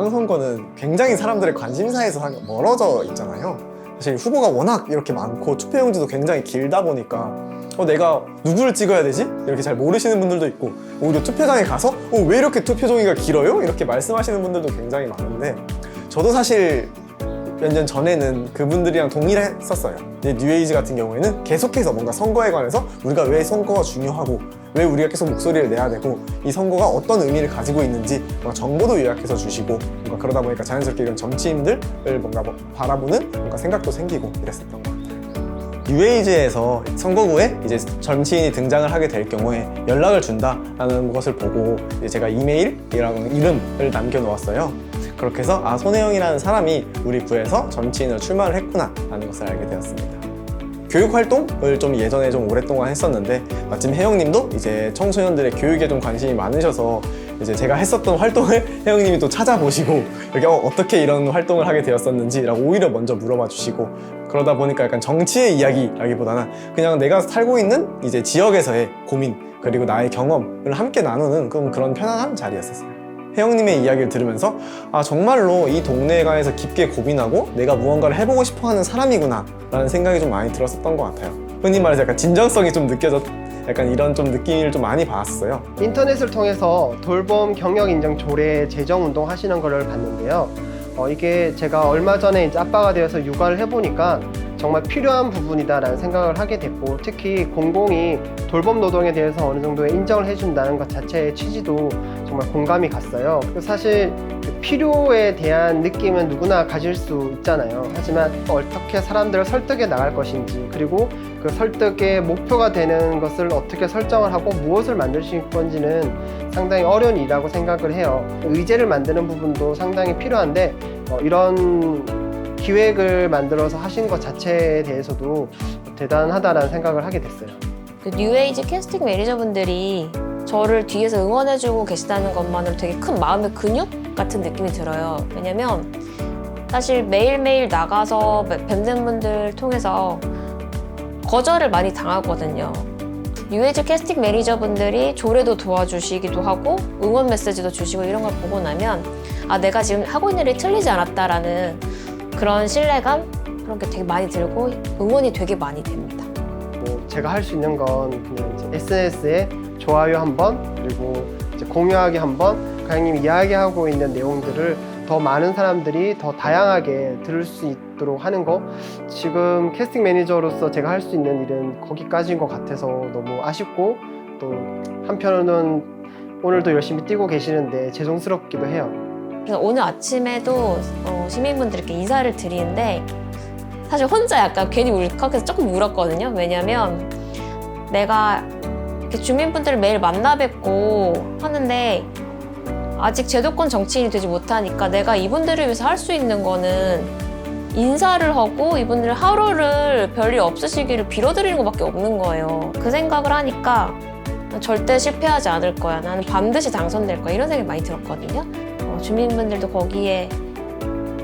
지방선거는 굉장히 사람들의 관심사에서 상- 멀어져 있잖아요. 사실 후보가 워낙 이렇게 많고 투표용지도 굉장히 길다 보니까 어, 내가 누구를 찍어야 되지? 이렇게 잘 모르시는 분들도 있고 오히려 투표장에 가서 어, 왜 이렇게 투표 종이가 길어요? 이렇게 말씀하시는 분들도 굉장히 많은데 저도 사실 몇 년 전에는 그분들이랑 동일했었어요. 근데 뉴에이지 같은 경우에는 계속해서 뭔가 선거에 관해서 우리가 왜 선거가 중요하고 왜 우리가 계속 목소리를 내야 되고 이 선거가 어떤 의미를 가지고 있는지 뭔가 정보도 요약해서 주시고 뭔가 그러다 보니까 자연스럽게 이런 정치인들을 뭔가 뭐 바라보는 뭔가 생각도 생기고 이랬었던 것 같아요. 뉴에이지에서 선거구에 이제 정치인이 등장을 하게 될 경우에 연락을 준다라는 것을 보고 제가 이메일이랑 이름을 남겨놓았어요. 그렇게 해서 아 손혜영이라는 사람이 우리 구에서 정치인으로 출마를 했구나 라는 것을 알게 되었습니다. 교육 활동을 좀 예전에 좀 오랫동안 했었는데 마침 혜영님도 이제 청소년들의 교육에 좀 관심이 많으셔서 이제 제가 했었던 활동을 혜영님이 또 찾아보시고 이렇게 어, 어떻게 이런 활동을 하게 되었었는지라고 오히려 먼저 물어봐 주시고 그러다 보니까 약간 정치의 이야기라기보다는 그냥 내가 살고 있는 이제 지역에서의 고민 그리고 나의 경험을 함께 나누는 그런 편안한 자리였었어요. 혜영님의 이야기를 들으면서 아 정말로 이 동네에 관해서 깊게 고민하고 내가 무언가를 해보고 싶어하는 사람이구나 라는 생각이 좀 많이 들었었던 것 같아요 흔히 말해서 약간 진정성이 좀 느껴졌 약간 이런 좀 느낌을 좀 많이 받았어요 인터넷을 통해서 돌봄 경력 인정 조례 제정 운동 하시는 거를 봤는데요. 어, 이게 제가 얼마 전에 이제 아빠가 되어서 육아를 해보니까 정말 필요한 부분이다라는 생각을 하게 됐고 특히 공공이 돌봄 노동에 대해서 어느 정도 인정을 해준다는 것 자체의 취지도 정말 공감이 갔어요. 사실 그 필요에 대한 느낌은 누구나 가질 수 있잖아요. 하지만 어떻게 사람들을 설득해 나갈 것인지 그리고 그 설득의 목표가 되는 것을 어떻게 설정을 하고 무엇을 있을 건지는 상당히 어려운 일이라고 생각을 해요. 의제를 만드는 부분도 상당히 필요한데 어, 이런 기획을 만들어서 하신 것 자체에 대해서도 대단하다라는 생각을 하게 됐어요. 그 뉴에이지 캐스팅 매니저분들이 저를 뒤에서 응원해주고 계시다는 것만으로 되게 큰 마음의 근육 같은 느낌이 들어요. 왜냐면 사실 매일매일 나가서 뵙는 분들 통해서 거절을 많이 당하거든요. 뉴에이지 캐스팅 매니저분들이 조례도 도와주시기도 하고 응원 메시지도 주시고 이런 걸 보고 나면 아 내가 지금 하고 있는 일이 틀리지 않았다라는 그런 신뢰감 그런 게 되게 많이 들고 응원이 되게 많이 됩니다. 뭐 제가 할 수 있는 건 그냥 이제 SNS에 좋아요 한 번 그리고 이제 공유하기 한 번 가영님이 이야기하고 있는 내용들을 더 많은 사람들이 더 다양하게 들을 수 있도록 하는 거 지금 캐스팅 매니저로서 제가 할 수 있는 일은 거기까지인 것 같아서 너무 아쉽고 또 한편으로는 오늘도 열심히 뛰고 계시는데 죄송스럽기도 해요. 오늘 아침에도 어, 시민분들께 인사를 드리는데 사실 혼자 약간 괜히 울컥해서 조금 울었거든요. 왜냐면 내가 주민분들을 매일 만나 뵙고 하는데 아직 제도권 정치인이 되지 못하니까 내가 이분들을 위해서 할 수 있는 거는 인사를 하고 이분들 하루를 별일 없으시기를 빌어드리는 것밖에 없는 거예요. 그 생각을 하니까 절대 실패하지 않을 거야. 나는 반드시 당선될 거야. 이런 생각이 많이 들었거든요. 어, 주민분들도 거기에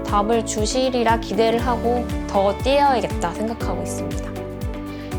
답을 주시리라 기대를 하고 더 뛰어야겠다 생각하고 있습니다.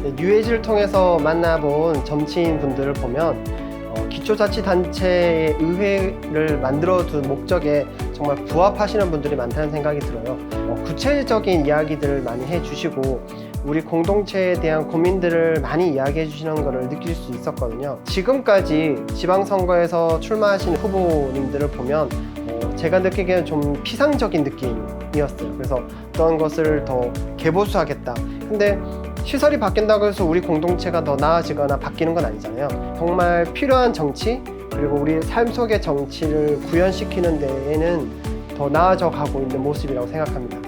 네, 뉴에이지를 통해서 만나본 정치인 분들을 보면 어, 기초자치단체의 의회를 만들어둔 목적에 정말 부합하시는 분들이 많다는 생각이 들어요. 어, 구체적인 이야기들을 많이 해주시고 우리 공동체에 대한 고민들을 많이 이야기해 주시는 것을 느낄 수 있었거든요. 지금까지 지방선거에서 출마하신 후보님들을 보면 어, 제가 느끼기에는 좀 피상적인 느낌이었어요. 그래서 어떤 것을 더 개보수하겠다. 근데 시설이 바뀐다고 해서 우리 공동체가 더 나아지거나 바뀌는 건 아니잖아요. 정말 필요한 정치 그리고 우리 삶 속의 정치를 구현시키는 데에는 더 나아져 가고 있는 모습이라고 생각합니다.